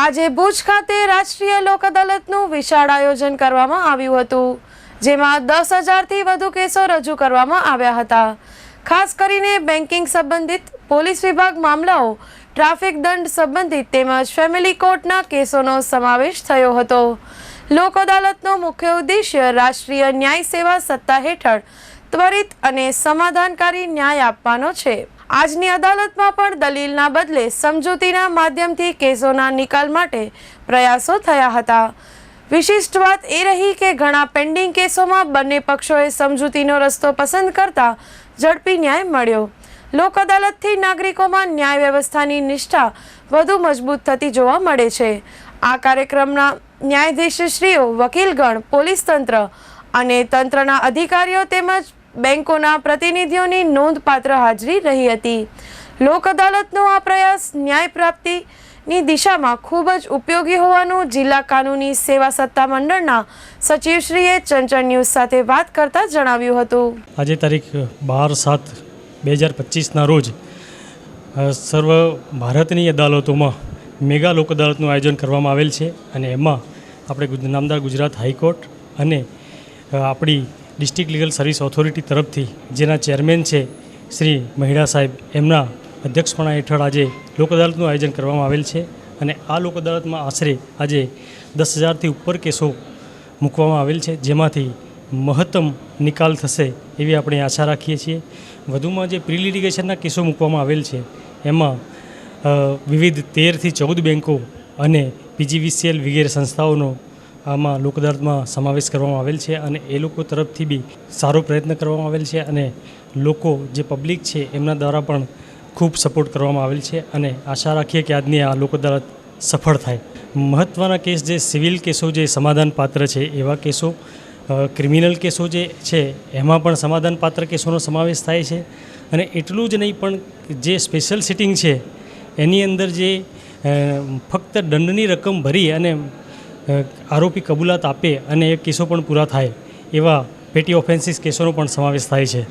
આજે ભુજ ખાતે રાષ્ટ્રીય લોક અદાલતનું વિશાળ આયોજન કરવામાં આવ્યું હતું, જેમાં દસ હજારથી વધુ કેસો રજૂ કરવામાં આવ્યા હતા. ખાસ કરીને બેન્કિંગ સંબંધિત, પોલીસ વિભાગ મામલાઓ, ટ્રાફિક દંડ સંબંધિત તેમજ ફેમિલી કોર્ટના કેસોનો સમાવેશ થયો હતો. લોક અદાલતનો મુખ્ય ઉદ્દેશ્ય રાષ્ટ્રીય ન્યાય સેવા સત્તા હેઠળ, ત્વરિત અને સમાધાનકારી ન્યાય આપવાનો છે. આજની અદાલતમાં પણ દલીલના બદલે સમજૂતીના માધ્યમથી કેસોના નિકાલ માટે પ્રયાસો થયા હતા. વિશિષ્ટ વાત એ રહી કે ઘણા પેન્ડિંગ કેસોમાં બંને પક્ષોએ સમજૂતીનો રસ્તો પસંદ કરતા ઝડપી ન્યાય મળ્યો. લોક અદાલતથી નાગરિકોમાં ન્યાય વ્યવસ્થાની નિષ્ઠા વધુ મજબૂત થતી જોવા મળે છે. આ કાર્યક્રમના ન્યાયાધીશશ્રીઓ, વકીલગણ, પોલીસ તંત્ર અને તંત્રના અધિકારીઓ તેમજ બેંકોના પ્રતિનિધિઓની નોંધપાત્ર હાજરી રહી હતી. લોક અદાલતનો આ પ્રયાસ ન્યાય પ્રાપ્તિની દિશામાં ખૂબ જ ઉપયોગી હોવાનું જિલ્લા કાનૂની સેવા સત્તા મંડળના સચિવશ્રીએ ચંચળ ન્યૂઝ સાથે વાત કરતા જણાવ્યું હતું. આજે તારીખ બાર સાત બે હજાર પચીસના રોજ સર્વ ભારતની અદાલતોમાં મેગા લોક અદાલતનું આયોજન કરવામાં આવેલ છે અને એમાં આપણે નામદાર ગુજરાત હાઈકોર્ટ અને આપણી ડિસ્ટ્રિક્ટ લીગલ સર્વિસ ઓથોરિટી તરફથી જેના ચેરમેન છે શ્રી મહિડા સાહેબ, એમના અધ્યક્ષપણા હેઠળ આજે લોક અદાલતનું આયોજન કરવામાં આવેલ છે અને આ લોક અદાલતમાં આશરે આજે દસ હજારથી ઉપર કેસો મૂકવામાં આવેલ છે, જેમાંથી મહત્તમ નિકાલ થશે એવી આપણે આશા રાખીએ છીએ. વધુમાં જે પ્રિલિટિગેશનના કેસો મૂકવામાં આવેલ છે, એમાં વિવિધ તેરથી ચૌદ બેન્કો અને પીજીવીસીએલ વગેરે સંસ્થાઓનો આમાં લોક અદાલતમાં સમાવેશ કરવામાં આવેલ છે અને એ લોકો તરફથી બી સારો પ્રયત્ન કરવામાં આવેલ છે અને લોકો જે પબ્લિક છે એમના દ્વારા પણ ખૂબ સપોર્ટ કરવામાં આવેલ છે અને આશા રાખીએ કે આજની આ લોક અદાલત સફળ થાય. મહત્ત્વના કેસ જે સિવિલ કેસો જે સમાધાન પાત્ર છે એવા કેસો ક્રિમિનલ કેસો જે છે એમાં પણ સમાધાન પાત્ર કેસોનો સમાવેશ થાય છે અને એટલું જ નહીં પણ જે સ્પેશિયલ સિટિંગ છે એની અંદર જે ફક્ત દંડની રકમ ભરી અને આરોપી કબૂલાત આપે અને એ કેસો પણ પૂરા થાય એવા પેટી ઓફેન્સીસ કેસોનો પણ સમાવેશ થાય છે.